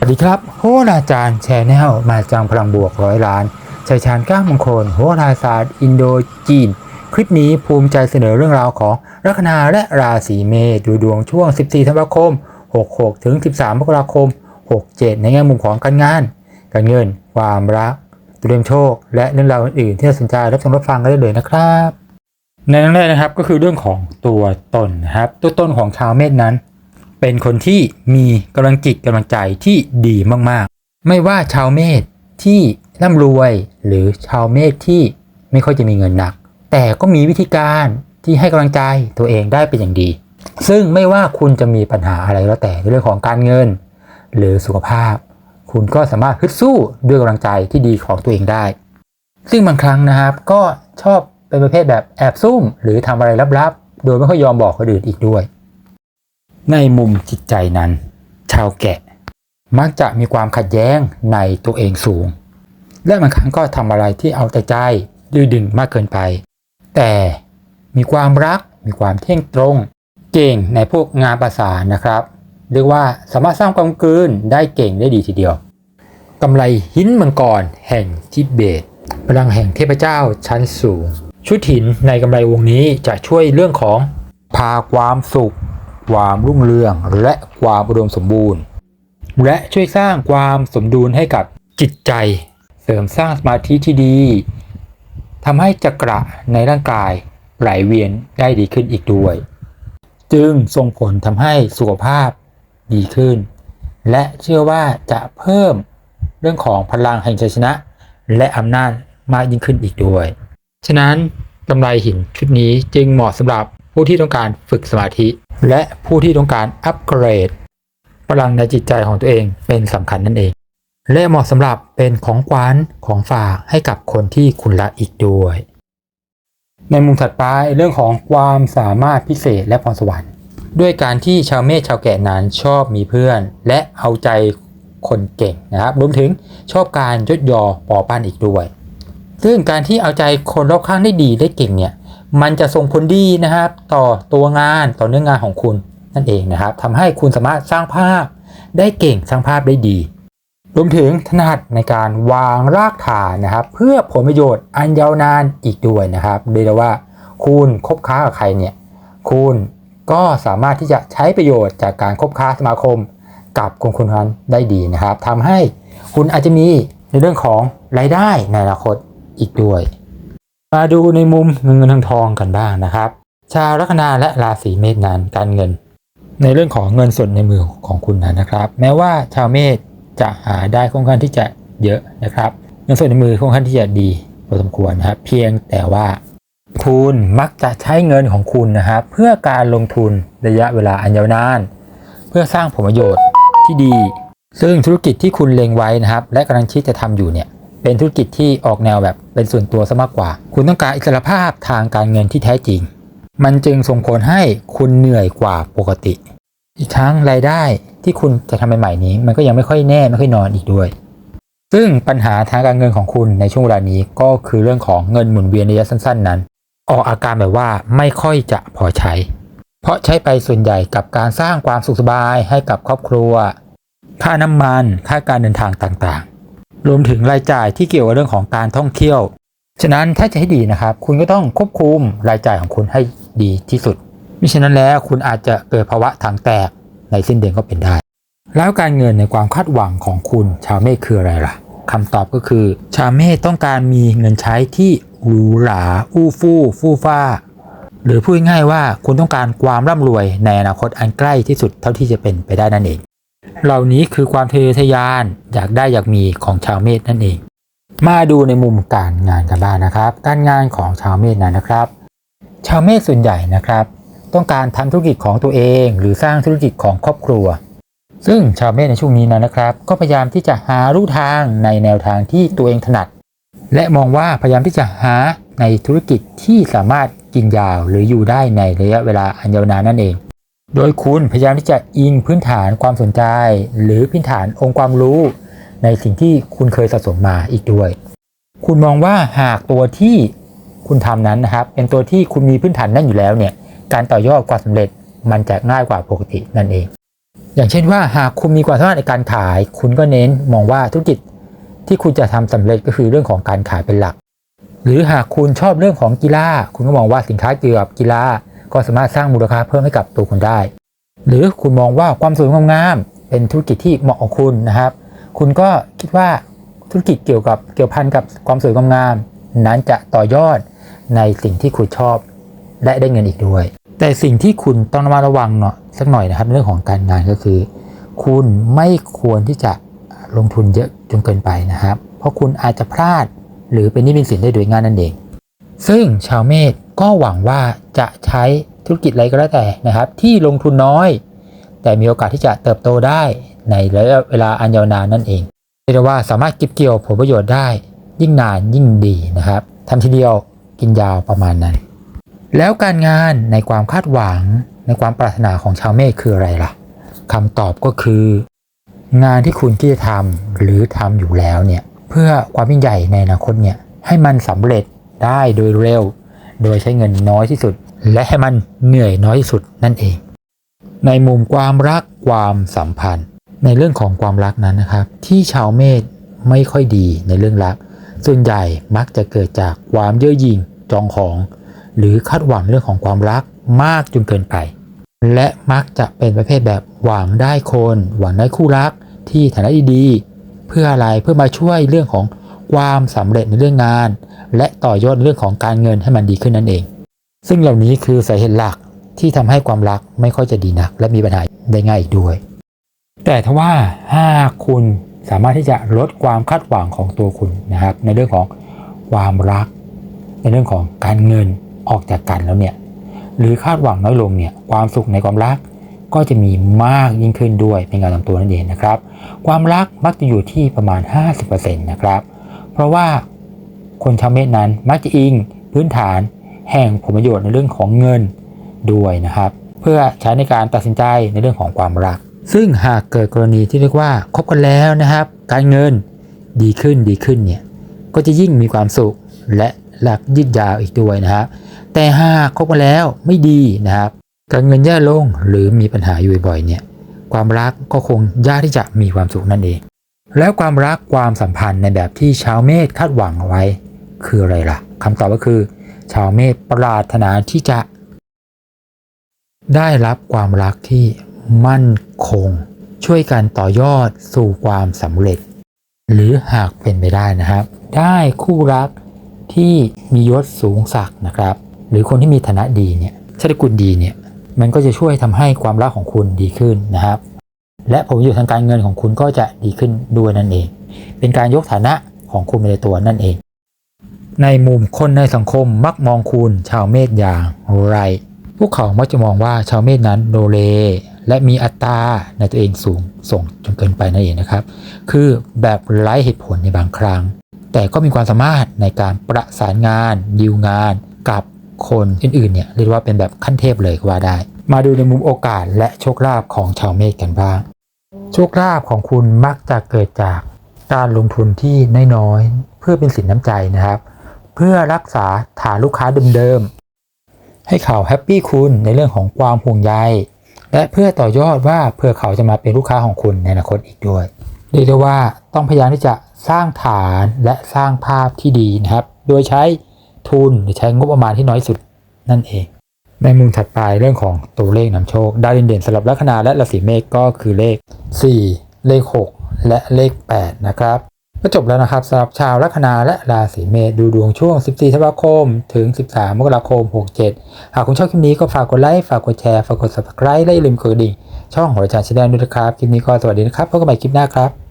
สวัสดีครับโหราจารย์แชนแนลมาจังพลังบวกร้อยล้านชัยชาญก้ามงคลโหราศาสตร์ อินโดจีน คลิปนี้ภูมิใจเสนอเรื่องราวของลัคนาและราศีเมษดูดวงช่วง 14 ธันวาคม 66 ถึง 13 มกราคม 67 ในแง่มุมของการงาน การเงิน ความรักเตรียมโชค และเรื่องราวอื่นๆที่น่าสนใจรับชมรับฟังกันได้เลยนะครับ ในเรื่องแรกนะครับก็คือเรื่องของตัวตนนะครับตัวตนของชาวเมษนั้น เป็นคนที่มีกำลังจิตกำลังใจที่ดีมากๆ ไม่ว่าชาวเมษที่ร่ำรวยหรือชาวเมษที่ไม่ค่อยจะมีเงินหนัก แต่ก็มีวิธีการที่ให้กำลังใจตัวเองได้เป็นอย่างดี ซึ่งไม่ว่าคุณจะมีปัญหาอะไรแล้วแต่เรื่องของการเงิน หรือสุขภาพ คุณก็สามารถฮึดสู้ด้วยกำลังใจที่ดีของตัวเองได้ ซึ่งบางครั้งนะครับก็ชอบเป็นประเภทแบบแอบซุ่ม หรือทำอะไรลับๆ โดยไม่ค่อยยอมบอกคนอื่นอีกด้วย ในมุมจิตใจนั้น ชาวแกะ มักจะมีความขัดแย้งในตัวเองสูง และบางครั้งก็ทำอะไรที่เอาแต่ใจดื้อดึงมากเกินไป แต่มีความรักมีความเที่ยงตรง เก่งในพวกงานประสานนะครับเรียกว่าสามารถสร้างความกลืนได้เก่งได้ดีทีเดียวกำไรหินมังกรแห่งทิเบตพลังแห่งเทพเจ้าชั้นสูง ชุดหินในกำไรวงนี้จะช่วยเรื่องของพาความสุข ความรุ่งเรืองและความอุดมสมบูรณ์ และช่วยสร้างความสมดุลให้กับจิตใจ เสริมสร้างสมาธิที่ดีทำให้จักระในร่างกายไหลเวียนได้ดีขึ้นอีกด้วย จึงส่งผลทำให้สุขภาพดีขึ้น และเชื่อว่าจะเพิ่มเรื่องของพลังแห่งชัยชนะ และอำนาจมากยิ่งขึ้นอีกด้วย ฉะนั้นกำไรหินชุดนี้จึงเหมาะสำหรับผู้ที่ต้องการฝึกสมาธิ และผู้ที่ต้องการอัปเกรดพลังในจิตใจของตัวเองเป็นสำคัญนั่นเอง และเหมาะสำหรับเป็นของขวัญของฝากให้กับคนที่คุณรักอีกด้วย ในมุมถัดไปเรื่องของความสามารถพิเศษและพรสวรรค์ ด้วยการที่ชาวเมษชาวแกะนั้นชอบมีเพื่อน และเอาใจคนเก่งนะครับรวมถึงชอบการยดยอปอปั้นอีกด้วย ซึ่งการที่เอาใจคนรอบข้างได้ดีได้เก่งเนี่ย มันจะส่งผลดีนะครับต่อตัวงานต่อเนื้องงานของคุณนั่นเองนะครับทำให้คุณสามารถสร้างภาพได้เก่งสร้างภาพได้ดี รวมถึงถนัดในการวางรากฐานนะครับ เพื่อผลประโยชน์อันยาวนานอีกด้วยนะครับเรียกว่า คุณคบค้ากับใครเนี่ยคุณก็สามารถที่จะใช้ประโยชน์จากการคบค้าสมาคม กับคนคนนั้นได้ดีนะครับทำให้คุณอาจจะมีในเรื่องของรายได้ในอนาคตอีกด้วย มาดูในมุมเงินเงินทองทองกันบ้างนะครับ ชาวลัคนาและราศีเมษนั้นการเงิน ในเรื่องของเงินสดในมือของคุณนะครับ แม้ว่าชาวเมษจะหาได้ค่อนข้างที่จะเยอะนะครับ เงินสดในมือค่อนข้างที่จะดีพอสมควรนะครับ เพียงแต่ว่าคุณมักจะใช้เงินของคุณนะครับ เพื่อการลงทุนระยะเวลาอันยาวนาน เพื่อสร้างผลประโยชน์ที่ดี ซึ่งธุรกิจที่คุณเล็งไว้นะครับ และกำลังคิดจะทำอยู่เนี่ย เป็นธุรกิจที่ออกแนวแบบเป็นส่วนตัวซะมากกว่า คุณต้องการอิสรภาพทางการเงินที่แท้จริง มันจึงส่งผลให้คุณเหนื่อยกว่าปกติ อีกทั้งรายได้ที่คุณจะทำใหม่ๆนี้ มันก็ยังไม่ค่อยแน่ไม่ค่อยนอนอีกด้วย ซึ่งปัญหาทางการเงินของคุณในช่วงเวลานี้ก็คือเรื่องของเงินหมุนเวียนระยะสั้น ๆ นั้น ออกอาการแบบว่าไม่ค่อยจะพอใช้ เพราะใช้ไปส่วนใหญ่กับการสร้างความสุขสบายให้กับครอบครัว ค่าน้ำมัน ค่าการเดินทางต่างๆ รวมถึงรายจ่ายที่เกี่ยวกับเรื่องของการท่องเที่ยว ฉะนั้นถ้าจะให้ดีนะครับ คุณก็ต้องควบคุมรายจ่ายของคุณให้ดีที่สุดมิฉะนั้นแล้วคุณอาจจะเกิดภาวะถังแตกในสิ้นเดือนก็เป็นได้ แล้วการเงินในความคาดหวังของคุณชาวเมฆคืออะไรล่ะคำตอบก็คือ ชาวเมฆต้องการมีเงินใช้ที่หรูหราอู้ฟู่ฟู่ฟ้า หรือพูดง่ายๆว่าคุณต้องการความร่ำรวยในอนาคตอันใกล้ที่สุดเท่าที่จะเป็นไปได้นั่นเอง เหล่านี้คือความทะเยอทะยานอยากได้อยากมีของชาวเมษนั่นเอง มาดูในมุมการงานกันบ้างนะครับ การงานของชาวเมษนั้นนะครับ ชาวเมษส่วนใหญ่นะครับ ต้องการทำธุรกิจของตัวเอง หรือสร้างธุรกิจของครอบครัว ซึ่งชาวเมษในช่วงนี้นะนะครับ ก็พยายามที่จะหารูทางในแนวทางที่ตัวเองถนัด และมองว่าพยายามที่จะหาในธุรกิจที่สามารถกินยาวหรืออยู่ได้ในระยะเวลาอันยาวนานนั่นเอง โดยคุณพยายามที่จะอิงพื้นฐานความสนใจ หรือพื้นฐานองค์ความรู้ในสิ่งที่คุณเคยสะสมมาอีกด้วย คุณมองว่าหากตัวที่คุณทำนั้นนะครับ เป็นตัวที่คุณมีพื้นฐานนั่นอยู่แล้วเนี่ย การต่อยอดความสำเร็จมันจะง่ายกว่าปกตินั่นเอง อย่างเช่นว่าหากคุณมีความสามารถในการขาย คุณก็เน้นมองว่าธุรกิจที่คุณจะทำสำเร็จก็คือเรื่องของการขายเป็นหลัก หรือหากคุณชอบเรื่องของกีฬาคุณก็มองว่าสินค้าเกี่ยวกับกีฬา ก็สามารถสร้างมูลค่าเพิ่มให้กับตัวคุณได้ หรือคุณมองว่าความสวยความงามเป็นธุรกิจที่เหมาะกับคุณนะครับ คุณก็คิดว่าธุรกิจเกี่ยวกับเกี่ยวพันกับความสวยความงาม นั้นจะต่อยอดในสิ่งที่คุณชอบ และได้เงินอีกด้วย แต่สิ่งที่คุณต้องระมัดระวังเนาะสักหน่อยนะครับเรื่องของการงานก็คือ คุณไม่ควรที่จะลงทุนเยอะจนเกินไปนะครับ เพราะคุณอาจจะพลาดหรือเป็นนี้เป็นสินได้โดยง่ายนั่นเอง ซึ่งชาวเมษ ก็หวังว่าจะใช้ธุรกิจอะไรก็แล้วแต่นะครับ ที่ลงทุนน้อย แต่มีโอกาสที่จะเติบโตได้ในระยะเวลาอันยาวนานนั่นเองเรียกว่าสามารถเก็บเกี่ยวผลประโยชน์ได้ ยิ่งนานยิ่งดีนะครับทำทีเดียวกินยาวประมาณนั้น แล้วการงานในความคาดหวังในความปรารถนาของชาวเมษคืออะไรล่ะคำตอบก็คือ งานที่คุณที่จะทำหรือทำอยู่แล้วเนี่ยเพื่อความยิ่งใหญ่ในอนาคตเนี่ยให้มันสำเร็จได้โดยเร็ว โดยใช้เงินน้อยที่สุด และให้มันเหนื่อยน้อยที่สุดนั่นเอง ในมุมความรักความสัมพันธ์ ในเรื่องของความรักนั้นนะครับ ที่ชาวเมษไม่ค่อยดีในเรื่องรัก ส่วนใหญ่มักจะเกิดจากความเย่อหยิ่งจองของ หรือคาดหวังเรื่องของความรักมากจนเกินไป และมักจะเป็นประเภทแบบหวังได้คน หวังได้คู่รักที่ฐานะดีๆเพื่ออะไรเพื่อมาช่วยเรื่องของ ความสำเร็จในเรื่องงาน และต่อยอดเรื่องของการเงินให้มันดีขึ้นนั่นเอง ซึ่งเหล่านี้คือสาเหตุหลักที่ทำให้ความรักไม่ค่อยจะดีนัก และมีปัญหาได้ง่ายอีกด้วย แต่ถ้าว่าหากคุณสามารถที่จะลดความคาดหวังของตัวคุณนะครับ ในเรื่องของความรัก ในเรื่องของการเงินออกจากกันแล้วเนี่ยหรือคาดหวังน้อยลงเนี่ยความสุขในความรักก็จะมีมากยิ่งขึ้นด้วยเป็นการลำตัวนั่นเองนะครับ ความรักมักจะอยู่ที่ประมาณ 50%นะครับ เพราะว่าคนชาวเมษนั้นมักจะอิงพื้นฐานแห่งผลประโยชน์ในเรื่องของเงินด้วยนะครับ เพื่อใช้ในการตัดสินใจในเรื่องของความรัก ซึ่งหากเกิดกรณีที่เรียกว่าคบกันแล้วนะครับ การเงินดีขึ้นดีขึ้นเนี่ยก็จะยิ่งมีความสุขและหลักยืดยาวอีกด้วยนะครับแต่หากคบกันแล้วไม่ดีนะครับการเงินแย่ลงหรือมีปัญหาอยู่บ่อยๆเนี่ยความรักก็คงยากที่จะมีความสุขนั่นเอง แล้วความรักความสัมพันธ์ในแบบที่ชาวเมษคาดหวังเอาไว้ คืออะไรล่ะคำตอบก็คือ ชาวเมษปรารถนาที่จะ ได้รับความรักที่มั่นคง ช่วยกันต่อยอดสู่ความสำเร็จ หรือหากเป็นไปได้นะครับ ได้คู่รักที่มียศสูงศักดิ์นะครับ หรือคนที่มีฐานะดีเนี่ยชาติกุลดีเนี่ยมันก็จะช่วยทำให้ความรักของคุณดีขึ้นนะครับ และผลประโยชน์ทางการเงินของคุณก็จะดีขึ้นด้วยนั่นเอง เป็นการยกฐานะของคุณไปในตัวนั่นเอง ในมุมคนในสังคมมักมองคุณชาวเมษอย่างไร พวกเขามักจะมองว่าชาวเมษนั้นโดเล และมีอัตราในตัวเองสูงส่งจนเกินไปนั่นเองนะครับ คือแบบไร้เหตุผลในบางครั้ง แต่ก็มีความสามารถในการประสานงานดีลงาน กับคนอื่นๆเนี่ยเรียกว่าเป็นแบบขั้นเทพเลยก็ว่าได้ มาดูในมุมโอกาสและโชคลาภของชาวเมษกันบ้าง โชคลาภของคุณมักจะเกิดจากการลงทุนที่น้อยๆเพื่อเป็นสินน้ำใจนะครับ เพื่อรักษาฐานลูกค้าเดิมๆให้เขาแฮปปี้คุณในเรื่องของความห่วงใยและเพื่อต่อยอดว่าเพื่อเขาจะมาเป็นลูกค้าของคุณในอนาคตอีกด้วยเรียกได้ว่าต้องพยายามที่จะสร้างฐานและสร้างภาพที่ดีนะครับ โดยใช้ทุนหรือใช้งบประมาณที่น้อยสุดนั่นเอง ในมุมถัดไปเรื่องของตัวเลขนำโชคดาวเด่นๆสำหรับลัคนาและราศีเมษก็คือเลข 4 เลข 6 และเลข 8 นะครับก็จบแล้วนะครับสำหรับชาวลัคนาและราศีเมษดูดวงช่วง 14 ธันวาคม ถึง 13 มกราคม 67 หากคุณชอบคลิปนี้ก็ฝากกดไลค์ ฝากกดแชร์ ฝากกด subscribe และอย่าลืมกดกระดิ่ง ช่องหัวใจชาแนลด้วยนะครับ คลิปนี้ก็สวัสดีนะครับพบกันใหม่คลิปหน้าครับ